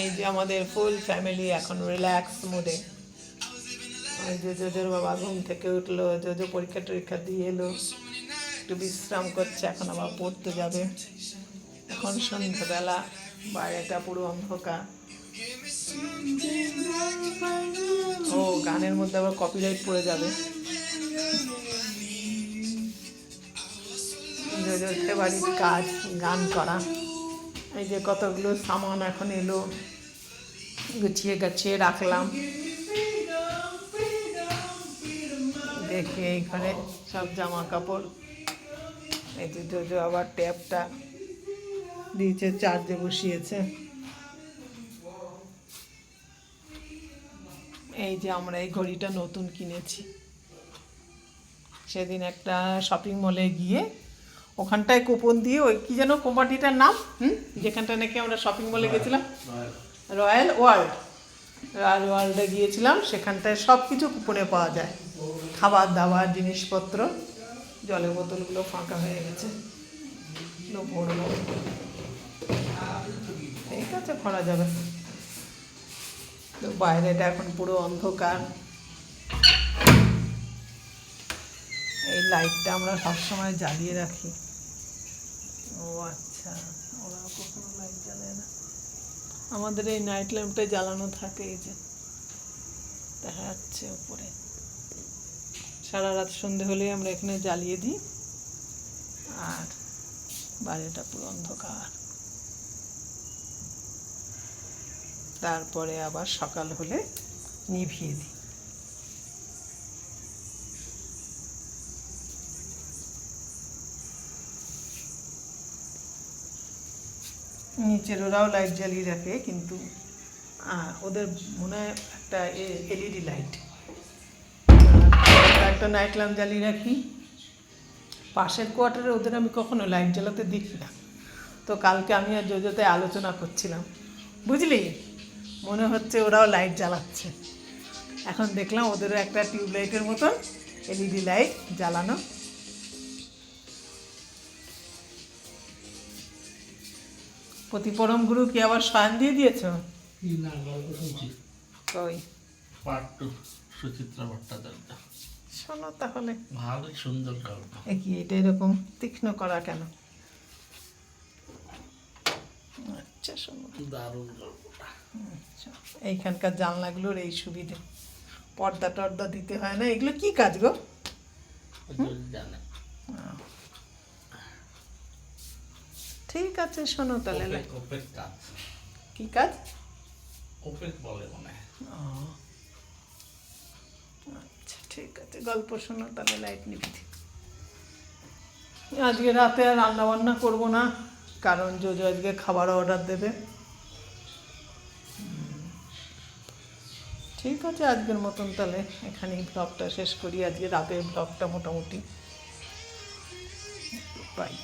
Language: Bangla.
এই যে আমাদের ফুল ফ্যামিলি এখন রিল্যাক্স মোডে ওই জোজোর বাবা ঘুম থেকে উঠল, জোজো পরীক্ষা টরীক্ষা দিয়ে এলো। একটু বিশ্রাম করছে, এখন আবার পড়তে যাবে। এখন সন্ধ্যাবেলা, বাইরেটা পুরো অন্ধকার। ও, গানের মধ্যে আবার কপিরাইট পড়ে যাবে। জোজোর ফেভারিট কাজ, গান করা। এই যে কতগুলো সামান এখন এলো, গুছিয়ে গাছিয়ে রাখলাম। দেখে এইখানে সব জামা কাপড় এই যে আবার ট্যাপটা দিয়েছে চার্জে বসিয়েছে। এই যে আমরা এই ঘড়িটা নতুন কিনেছি। সেদিন একটা শপিং মলে গিয়ে ওখানটায় কুপন দিয়ে ওই কি যেন কোম্পানিটার নাম হুম? যেখানটা নাকি আমরা শপিং মলে গেছিলাম। রয়্যাল ওয়ার্ল্ড রয়্যাল ওয়ার্ল্ডে গিয়েছিলাম সেখানটায় সব কিছু কুপনে পাওয়া যায়। খাবার দাবার জিনিসপত্র জলের বোতলগুলো ফাঁকা হয়ে গেছে। ভরবো। ঠিক আছে করা যাবে। তো বাইরেটা এখন পুরো অন্ধকার। লাইটটা আমরা সবসময় জ্বালিয়ে রাখি। ও আচ্ছা ওরা কখনো লাইট জ্বালায় না। আমাদের এই নাইট ল্যাম্পটা জ্বালানো থাকে এই যে। দেখা যাচ্ছে উপরে সারা রাত সন্ধে হলেই আমরা এখানে জ্বালিয়ে দিই। আর বাড়িটা পুরো অন্ধকার। তারপরে আবার সকাল হলে নিভিয়ে দিই। নিচের ওরাও লাইট জ্বালিয়ে রাখে, কিন্তু ওদের মনে হয় একটা এলইডি লাইট একটা নাইট ল্যাম্প জ্বালিয়ে রাখি। পাশের কোয়ার্টারে ওদের আমি কখনো লাইট জ্বালাতে দেখি না। তো কালকে আমি আর জোজোতে আলোচনা করছিলাম। বুঝলি? মনে হচ্ছে ওরাও লাইট জ্বালাচ্ছে। এখন দেখলাম ওদেরও একটা টিউবলাইটের মতন এলইডি লাইট জ্বালানো প্রতিপরম গুরু কি আবার শয়ন দিয়ে দিয়েছ? না গল্প শুনছি। কই? পার্ট সুচিত্রা ভট্টাচার্য। শোনো তাহলে। ভালোই সুন্দর গল্প। কি এটা এরকম তীক্ষ্ণ করা কেন? আচ্ছা শোনো। দারুণ গল্পটা। আচ্ছা এইখানকার জানলাগুলোর এই সুবিধে। পর্দা টর্দা দিতে হয় না এগুলো কি কাজ গো? জানে। ঠিক আছে শোনো তাহলে। কি কাজ? ওপেক বলে মনে আচ্ছা ঠিক আছে গল্প শোনো তাহলে লাইট নিবি আজকে রাতে আর রান্না বান্না করব না কারণ জোজো আজকে খাবার অর্ডার দেবে। ঠিক আছে আজকের মতন তাহলে এখানেই ব্লগটা শেষ করি। আজকে রাতের ব্লগটা মোটামুটি। বাই